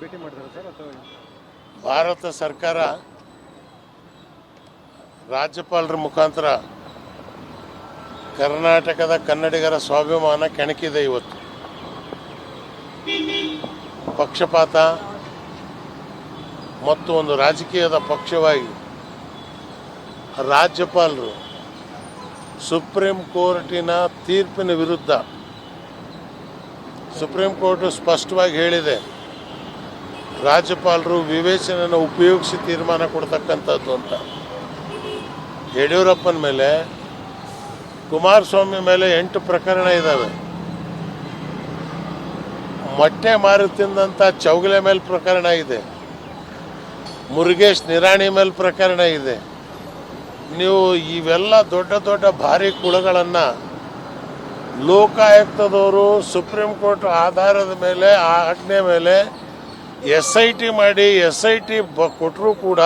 ಭೇಟಿ ಭಾರತ ಸರ್ಕಾರ ರಾಜ್ಯಪಾಲರ ಮುಖಾಂತರ ಕರ್ನಾಟಕದ ಕನ್ನಡಿಗರ ಸ್ವಾಭಿಮಾನ ಕೆಣಕಿದೆ ಇವತ್ತು. ಪಕ್ಷಪಾತ ಮತ್ತು ಒಂದು ರಾಜಕೀಯದ ಪಕ್ಷವಾಗಿ ರಾಜ್ಯಪಾಲರು ಸುಪ್ರೀಂ ಕೋರ್ಟಿನ ತೀರ್ಪಿನ ವಿರುದ್ಧ ಸುಪ್ರೀಂ ಕೋರ್ಟ್ ಸ್ಪಷ್ಟವಾಗಿ ಹೇಳಿದೆ. ರಾಜ್ಯಪಾಲರು ವಿವೇಚನೆಯನ್ನು ಉಪಯೋಗಿಸಿ ತೀರ್ಮಾನ ಕೊಡ್ತಕ್ಕಂಥದ್ದು ಅಂತ. ಯಡಿಯೂರಪ್ಪನ ಮೇಲೆ, ಕುಮಾರಸ್ವಾಮಿ ಮೇಲೆ ಎಂಟು ಪ್ರಕರಣ ಇದ್ದಾವೆ ಮೊಟ್ಟೆ ಮಾರಿ ತಿಂದಂಥ ಚೌಗಲೆ ಮೇಲೆ ಪ್ರಕರಣ ಇದೆ. ಮುರುಗೇಶ್ ನಿರಾಣಿ ಮೇಲೆ ಪ್ರಕರಣ ಇದೆ. ನೀವು ಇವೆಲ್ಲ ದೊಡ್ಡ ದೊಡ್ಡ ಭಾರಿ ಕುಳಗಳನ್ನು ಲೋಕಾಯುಕ್ತದವರು, ಸುಪ್ರೀಂ ಕೋರ್ಟ್ ಆಧಾರದ ಮೇಲೆ, ಆ ಆಜ್ಞೆ ಮೇಲೆ ಎಸ್ ಐ ಟಿ ಮಾಡಿ ಎಸ್ ಐ ಟಿ ಬ ಕೊಟ್ಟರೂ ಕೂಡ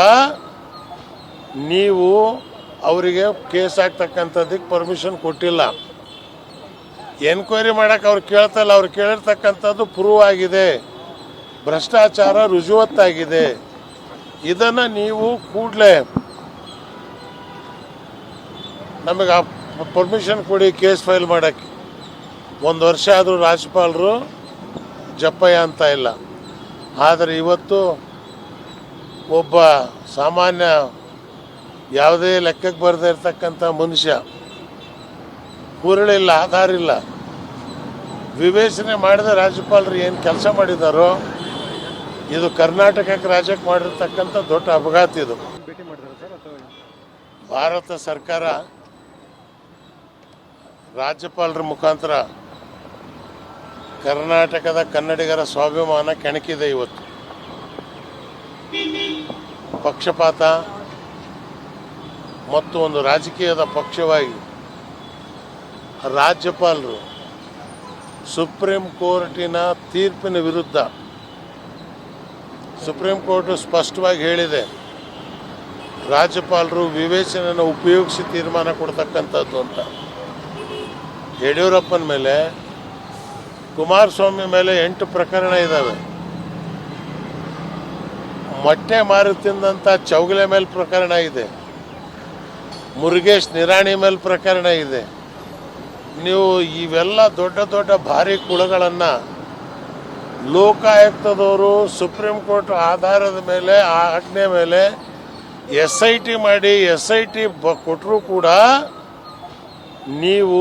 ನೀವು ಅವರಿಗೆ ಕೇಸ್ ಆಗ್ತಕ್ಕಂಥದ್ದಕ್ಕೆ ಪರ್ಮಿಷನ್ ಕೊಟ್ಟಿಲ್ಲ. ಎನ್ಕ್ವೈರಿ ಮಾಡೋಕೆ ಅವ್ರು ಕೇಳ್ತಲ್ಲ ಅವ್ರು ಕೇಳಿರ್ತಕ್ಕಂಥದ್ದು ಪ್ರೂವ್ ಆಗಿದೆ. ಭ್ರಷ್ಟಾಚಾರ ರುಜುವತ್ತಾಗಿದೆ. ಇದನ್ನು ನೀವು ಕೂಡಲೇ ನಮಗೆ ಆ ಪರ್ಮಿಷನ್ ಕೊಡಿ ಕೇಸ್ ಫೈಲ್ ಮಾಡೋಕ್ಕೆ. ಒಂದು ವರ್ಷ ಆದರೂ ರಾಜ್ಯಪಾಲರು ಜಪ್ಪಯ್ಯ ಅಂತ ಇಲ್ಲ. ಆದರೆ ಇವತ್ತು ಒಬ್ಬ ಸಾಮಾನ್ಯ ಯಾವುದೇ ಲೆಕ್ಕಕ್ಕೆ ಬರದೇ ಇರತಕ್ಕಂಥ ಮನುಷ್ಯ ಹುರುಳಿಲ್ಲ ಆಧಾರ ಇಲ್ಲ ವಿವೇಚನೆ ಮಾಡಿದ ರಾಜ್ಯಪಾಲರು ಏನು ಕೆಲಸ ಮಾಡಿದಾರೋ ಇದು ಕರ್ನಾಟಕಕ್ಕೆ ರಾಜ್ಯಕ್ಕೆ ಮಾಡಿರ್ತಕ್ಕಂಥ ದೊಡ್ಡ ಅಪಘಾತ ಇದು. ಭಾರತ ಸರ್ಕಾರ ರಾಜ್ಯಪಾಲರ ಮುಖಾಂತರ ಕರ್ನಾಟಕದ ಕನ್ನಡಿಗರ ಸ್ವಾಭಿಮಾನ ಕೆಣಕಿದೆ ಇವತ್ತು. ಪಕ್ಷಪಾತ ಮತ್ತು ಒಂದು ರಾಜಕೀಯದ ಪಕ್ಷವಾಗಿ ರಾಜ್ಯಪಾಲರು ಸುಪ್ರೀಂ ಕೋರ್ಟಿನ ತೀರ್ಪಿನ ವಿರುದ್ಧ ಸುಪ್ರೀಂ ಕೋರ್ಟ್ ಸ್ಪಷ್ಟವಾಗಿ ಹೇಳಿದೆ, ರಾಜ್ಯಪಾಲರು ವಿವೇಚನೆಯನ್ನು ಉಪಯೋಗಿಸಿ ತೀರ್ಮಾನ ಕೊಡ್ತಕ್ಕಂಥದ್ದು ಅಂತ. ಯಡಿಯೂರಪ್ಪನ ಮೇಲೆ ಕುಮಾರಸ್ವಾಮಿ ಮೇಲೆ ಎಂಟು ಪ್ರಕರಣ ಇದ್ದಾವೆ ಮೊಟ್ಟೆ ಮಾರು ತಿಂದಂಥ ಚೌಗಲೆ ಮೇಲೆ ಪ್ರಕರಣ ಇದೆ. ಮುರುಗೇಶ್ ನಿರಾಣಿ ಮೇಲೆ ಪ್ರಕರಣ ಇದೆ. ನೀವು ಇವೆಲ್ಲ ದೊಡ್ಡ ದೊಡ್ಡ ಭಾರಿ ಕುಳಗಳನ್ನು ಲೋಕಾಯುಕ್ತದವರು, ಸುಪ್ರೀಂ ಕೋರ್ಟ್ ಆಧಾರದ ಮೇಲೆ, ಆ ಆಜ್ಞೆ ಮೇಲೆ ಎಸ್ ಐ ಟಿ ಮಾಡಿ, ಎಸ್ ಐ ಟಿ ಬ ಕೊಟ್ಟರೂ ಕೂಡ ನೀವು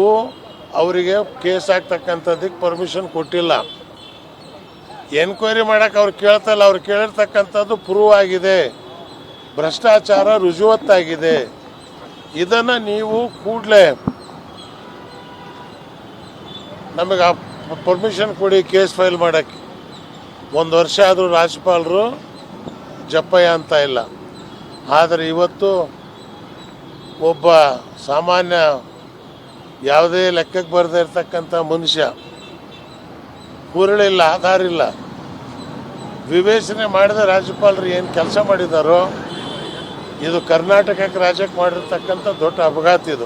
ಅವರಿಗೆ ಕೇಸ್ ಆಗ್ತಕ್ಕಂಥದ್ದಕ್ಕೆ ಪರ್ಮಿಷನ್ ಕೊಟ್ಟಿಲ್ಲ. ಎನ್ಕ್ವೈರಿ ಮಾಡೋಕೆ ಅವ್ರು ಕೇಳ್ತಲ್ಲ ಅವ್ರು ಕೇಳಿರ್ತಕ್ಕಂಥದ್ದು ಪ್ರೂವ್ ಆಗಿದೆ. ಭ್ರಷ್ಟಾಚಾರ ರುಜುವತ್ತಾಗಿದೆ. ಇದನ್ನು ನೀವು ಕೂಡಲೇ ನಮಗೆ ಪರ್ಮಿಷನ್ ಕೊಡಿ ಕೇಸ್ ಫೈಲ್ ಮಾಡೋಕ್ಕೆ. ಒಂದು ವರ್ಷ ಆದರೂ ರಾಜ್ಯಪಾಲರು ಜಪ್ಪಯ್ಯ ಅಂತ ಇಲ್ಲ. ಆದರೆ ಇವತ್ತು ಒಬ್ಬ ಸಾಮಾನ್ಯ ಯಾವುದೇ ಲೆಕ್ಕಕ್ಕೆ ಬರದೇ ಇರತಕ್ಕಂಥ ಮನುಷ್ಯ ಕುರುಳಿಲ್ಲ ಆಧಾರ ಇಲ್ಲ ವಿವೇಚನೆ ಮಾಡಿದ ರಾಜ್ಯಪಾಲರು ಏನು ಕೆಲಸ ಮಾಡಿದಾರೋ, ಇದು ಕರ್ನಾಟಕಕ್ಕೆ ರಾಜ್ಯಕ್ಕೆ ಮಾಡಿರ್ತಕ್ಕಂಥ ದೊಡ್ಡ ಅಪಘಾತ ಇದು.